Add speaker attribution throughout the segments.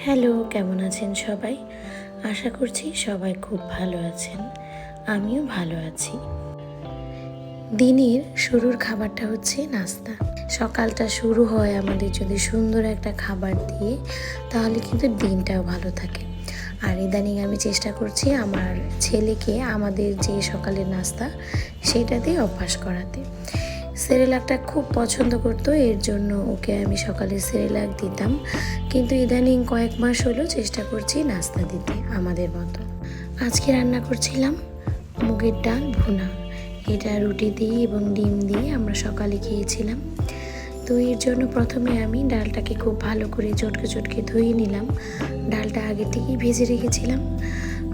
Speaker 1: Hello, কেমন আছেন সবাই? আশা করছি সবাই খুব ভালো আছেন। আমিও ভালো আছি। দিনের শুরুর খাবারটা হচ্ছে নাস্তা। সকালটা শুরু হয় আমাদের যদি সুন্দর একটা খাবার দিয়ে, তাহলে কিন্তু দিনটাও ভালো থাকে। আর ইদানিং আমি চেষ্টা করছি আমার ছেলেকে আমাদের যে সকালের নাস্তা সেটা দিয়ে অভ্যাস করাতে। সেরেলাকটা খুব পছন্দ করতো, এর জন্য ওকে আমি সকালে সেরেলাক দিতাম। কিন্তু ইদানিং কয়েক মাস হলো চেষ্টা করছি নাস্তা দিতে, আমাদের মতো। আজকে রান্না করছিলাম মুগের ডাল ভুনা। এটা রুটি দিয়ে এবং ডিম দিয়ে আমরা সকালে খেয়েছিলাম। তো এর জন্য প্রথমে আমি ডালটাকে খুব ভালো করে চটকে চটকে ধুয়ে নিলাম। ডালটা আগে থেকেই ভেজে রেখেছিলাম।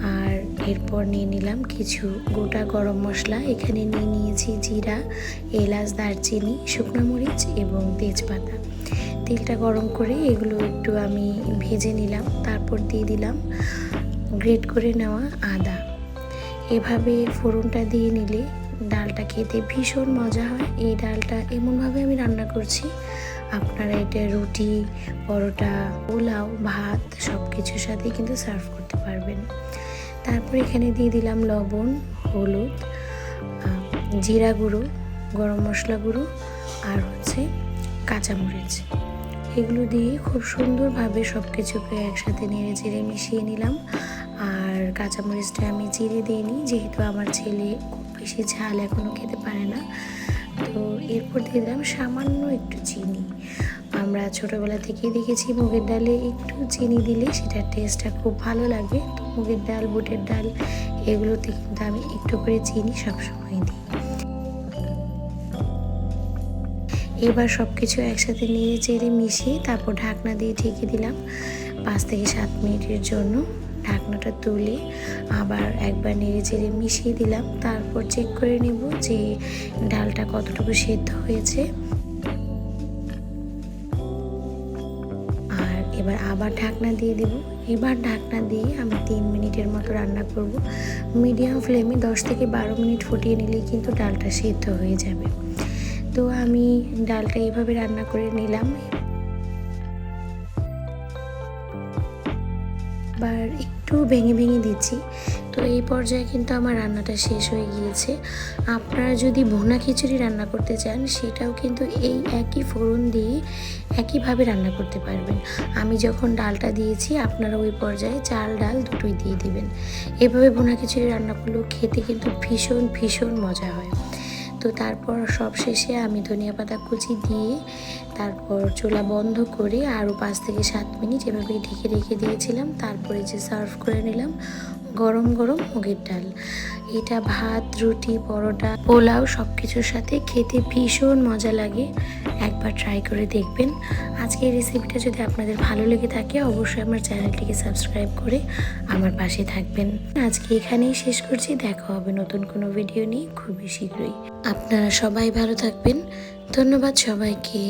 Speaker 1: আর এরপর নিয়ে নিলাম কিছু গোটা গরম মশলা। এখানে নিয়ে নিয়েছি জিরা, এলাচ, দারচিনি, শুকনো মরিচ এবং তেজপাতা। তেলটা গরম করে এগুলো একটু আমি ভেজে নিলাম। তারপর দিয়ে দিলাম গ্রেট করে নেওয়া আদা। এভাবে ফোড়নটা দিয়ে নিলে ডালটা খেতে ভীষণ মজা হয়। এই ডালটা এমনভাবে আমি রান্না করছি, আপনারা এটা রুটি, পরোটা, পোলাও, ভাত সব কিছুর সাথে কিন্তু সার্ভ করতে পারবেন। তারপর এখানে দিয়ে দিলাম লবণ, হলুদ জিরা গুঁড়ো, গরম মশলা গুঁড়ো আর হচ্ছে কাঁচামরিচ। এগুলো দিয়ে খুব সুন্দরভাবে সব কিছুকে একসাথে নেড়ে চেড়ে মিশিয়ে নিলাম। আর কাঁচামরিচটা আমি চিড়ে দিইনি, যেহেতু আমার ছেলে খুব বেশি ঝাল এখনও খেতে পারে না। তো এরপর দিয়ে দিলাম সামান্য একটু চিনি। আমরা ছোটোবেলা থেকেই দেখেছি মুগের ডালে একটু চিনি দিলে সেটার টেস্টটা খুব ভালো লাগে। তো মুগের ডাল, বুটের ডাল, এগুলোতে কিন্তু আমি একটু করে চিনি সবসময় দিই। এবার সব কিছু একসাথে নেড়ে চেড়ে মিশিয়ে তারপর ঢাকনা দিয়ে ঢেকে দিলাম পাঁচ থেকে সাত মিনিটের জন্য। ঢাকনাটা তুলে আবার একবার নেড়ে চেড়ে মিশিয়ে দিলাম। তারপর চেক করে নেব যে ডালটা কতটুকু সেদ্ধ হয়েছে। এবার আবার ঢাকনা দিয়ে দেব। এবার ঢাকনা দিয়ে আমি তিন মিনিটের মতো রান্না করব। মিডিয়াম ফ্লেমে দশ থেকে বারো মিনিট ফুটিয়ে নিলেই কিন্তু ডালটা সিদ্ধ হয়ে যাবে। তো আমি ডালটা এইভাবে রান্না করে নিলাম। এবার একটু ভেঙে ভেঙে দিচ্ছি। তো এই পর্যায়ে কিন্তু আমার রান্নাটা শেষ হয়ে গিয়েছে। আপনারা যদি ভুনা খিচুড়ি রান্না করতে চান, সেটাও কিন্তু এই একই ফোড়ন দিয়ে একইভাবে রান্না করতে পারবেন। আমি যখন ডালটা দিয়েছি, আপনারা ওই পর্যায়ে চাল, ডাল দুটোই দিয়ে দিবেন। এভাবে ভুনা খিচুড়ি রান্না করলেও খেতে কিন্তু ভীষণ ভীষণ মজা হয়। তো তারপর সব শেষে আমি ধনিয়া পাতা কুচি দিয়ে তারপর চুলা বন্ধ করে আরও পাঁচ থেকে সাত মিনিট এভাবে ঢেকে রেখে দিয়েছিলাম। তারপরে যে সার্ভ করে নিলাম, গরম গরম মুগের ডাল। এটা ভাত, রুটি, পরোটা, পোলাও সব কিছুর সাথে খেতে ভীষণ মজা লাগে। একবার ট্রাই করে দেখবেন। আজকে এই রেসিপিটা যদি আপনাদের ভালো লেগে থাকে, অবশ্যই আমার চ্যানেলটিকে সাবস্ক্রাইব করে আমার পাশে থাকবেন। আজকে এখানেই শেষ করছি। দেখা হবে নতুন কোনো ভিডিও নিয়ে খুবই শীঘ্রই। আপনারা সবাই ভালো থাকবেন। ধন্যবাদ সবাইকে।